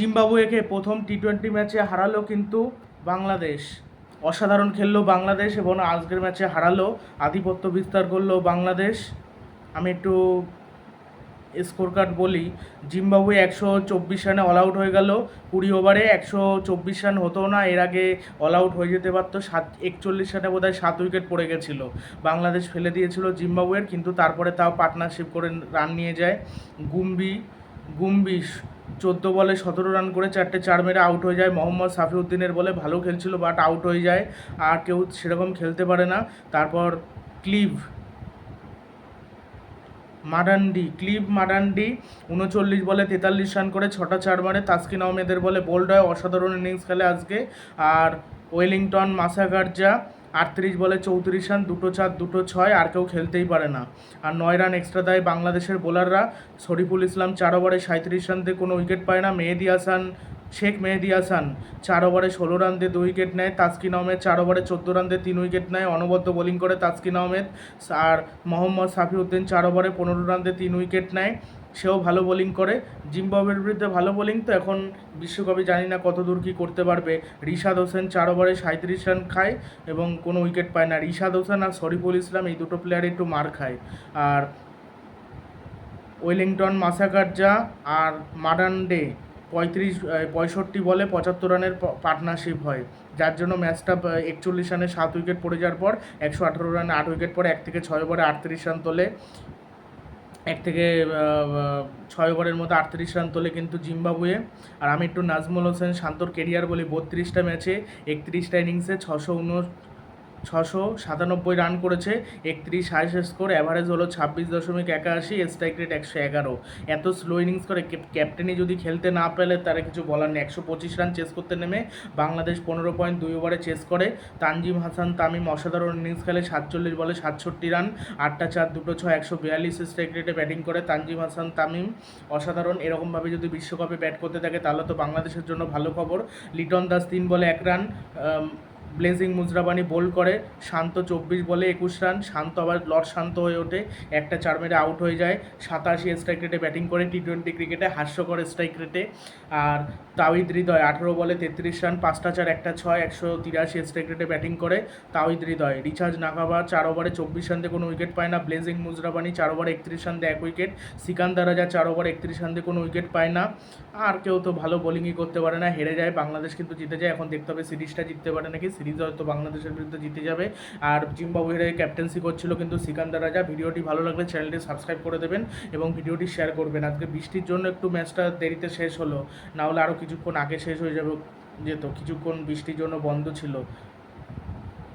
জিম্বাবুয়েকে প্রথম T twenty ম্যাচে হারালো কিন্তু বাংলাদেশ। অসাধারণ খেললো বাংলাদেশ এবং আজকের ম্যাচে হারালো। আধিপত্য বিস্তার করল বাংলাদেশ। আমি একটু স্কোর কার্ড বলি, জিম্বাবুয়ে একশো চব্বিশ রানে অল আউট হয়ে গেল। কুড়ি ওভারে একশো চব্বিশ রান হতো না, এর আগে অল আউট হয়ে যেতে পারতো। সাত, একচল্লিশ রানে বোধ হয় সাত উইকেট পড়ে গেছিল। বাংলাদেশ ফেলে দিয়েছিল জিম্বাবুয়ের, কিন্তু তারপরে তাও পার্টনারশিপ করে রান নিয়ে যায়। গুম্বি গুম্বি চোদ্দ বলে সতেরো রান করে চারটে চার মেরে আউট হয়ে যায়। মোহাম্মদ সাফিউদ্দিনের বলে ভালো খেলছিল বাট আউট হয়ে যায়। আর কেউ সেরকম খেলতে পারে না। তারপর ক্লিভ মাডান্ডি ক্লিভ মাডান্ডি উনচল্লিশ বলে তেতাল্লিশ রান করে ছটা চার মারে। তাসকিন আহমেদের বলে বোল্ড হয় অসাধারণ ইনিংস খেলে আজকে। আর ওয়েলিংটন মাসাগার্জা আটত্রিশ বলে চৌত্রিশ রান, দুটো চার, দুটো ছয়, আর কেউ খেলতেই পারে না। আর নয় রান এক্সট্রা দেয় বাংলাদেশের বোলাররা শরীফুল ইসলাম চার ওভারে সাঁত্রিশ রান দিয়ে কোনো উইকেট পায় না। মেহেদি হাসান শেখ মেহেদি হাসান, চার ওভারে ষোলো রান দিয়ে দু উইকেট নেয়। তাসকিন আহমেদ চার ওভারে চোদ্দ রান দিয়ে তিন উইকেট নেয়। অনবদ্য বোলিং করে তাসকিন আহমেদ আর মোহাম্মদ সাফিউদ্দিন চার ওভারে পনেরো রান দিয়ে তিন উইকেট নেয়। সেও ভালো বোলিং করে। জিম্বাবুয়ের বিরুদ্ধে ভালো বোলিং তো এখন বিশ্বকাপে জানি না কত দূর কী করতে পারবে। রিশাদ হোসেন চার ওভারে সাঁত্রিশ রান খায় এবং কোনো উইকেট পায় না। রিশাদ হোসেন আর শরীফুল ইসলাম এই দুটো প্লেয়ার একটু মার খায়। আর ওয়েলিংটন মাসাকারজা আর মাডান্ডে পঁয়ত্রিশ পঁয়ষট্টি বলে পঁচাত্তর রানের পার্টনারশিপ হয়। যার জন্য ম্যাচটা একচল্লিশ রানে সাত উইকেট পড়ে যাওয়ার পর, একশো আঠারো রানে আট উইকেট পরে এক থেকে ছয় ওভারে আটত্রিশ রান তোলে। এক থেকে ছয় ওভারের মধ্যে আটত্রিশ রান তোলে কিন্তু জিম্বাবুয়ে। আর আমি একটু নাজমুল হোসেন শান্তর কেরিয়ার বলি, বত্রিশটা ম্যাচে একত্রিশটা ইনিংসে ছশো উন ছশো সাতানব্বই রান করেছে, একত্রিশ হাইস্ট স্কোর অ্যাভারেজ হলো ছাব্বিশ দশমিক একাশি স্ট্রাইক রেট একশো এগারো। এত স্লো ইনিংস করে ক্যাপ্টেনই যদি খেলতে না পেলে তারা কিছু বলার নেই। একশো পঁচিশ রান চেস করতে নেমে বাংলাদেশ পনেরো পয়েন্ট দুই ওভারে চেস করে। তানজিম হাসান তামিম অসাধারণ ইনিংস খেলে সাতচল্লিশ বলে সাতষট্টি রান, আটটা চার, দুটো ছয়, একশো বিয়াল্লিশ স্ট্রাইক রেটে ব্যাটিং করে। তানজিম হাসান তামিম অসাধারণ। এরকমভাবে যদি বিশ্বকাপে ব্যাট করতে থাকে, তাহলে তো বাংলাদেশের জন্য ভালো খবর। লিটন দাস তিন বলে এক রান ব্লেজিং মুজরাবানি বোল করে, শান্ত চব্বিশ বলে একুশ রান, শান্ত আবার লর্ড শান্ত হয়ে ওঠে, একটা চার মেরে আউট হয়ে যায়, সাতাশি স্ট্রাইক রেটে ব্যাটিং করে টি টোয়েন্টি ক্রিকেটে হাস্যকর স্ট্রাইক রেটে আর তাওহিদ হৃদয়, আঠেরো বলে তেত্রিশ রান, পাঁচটা চার, একটা ছয়, একশো তিরাশি স্ট্রাইক রেটে ব্যাটিং করে তাওহিদ হৃদয়। রিচার্জ নাগাবা চার ওভারে চব্বিশ রান দিয়ে কোনো উইকেট পায় না, ব্লেজিং মুজরাবানি চার ওভারে একত্রিশ রান দিয়ে এক উইকেট সিকান্দার রাজা চার ওভারে একত্রিশ রান দিয়ে কোনো উইকেট পায় না। আর কেউ তো ভালো বোলিংই করতে পারে না, হেরে যায়, বাংলাদেশ কিন্তু জিতে যায়, এখন দেখতে হবে সিরিজটা জিততে পারে নাকি সিরিজ হয়তো বাংলাদেশের বিরুদ্ধে জিতে যাবে। আর জিম্বাবুয়ের ক্যাপ্টেন্সি করছিল কিন্তু সিকান্দার রাজা। ভিডিওটি ভালো লাগলে চ্যানেলটি সাবস্ক্রাইব করে দেবেন এবং ভিডিওটি শেয়ার করবেন। আজকে বৃষ্টির জন্য একটু ম্যাচটা দেরিতে শেষ হলো। না হলে আরও কিছুক্ষণ আগে শেষ হয়ে যাবে যেত। কিছুক্ষণ বৃষ্টির জন্য বন্ধ ছিল।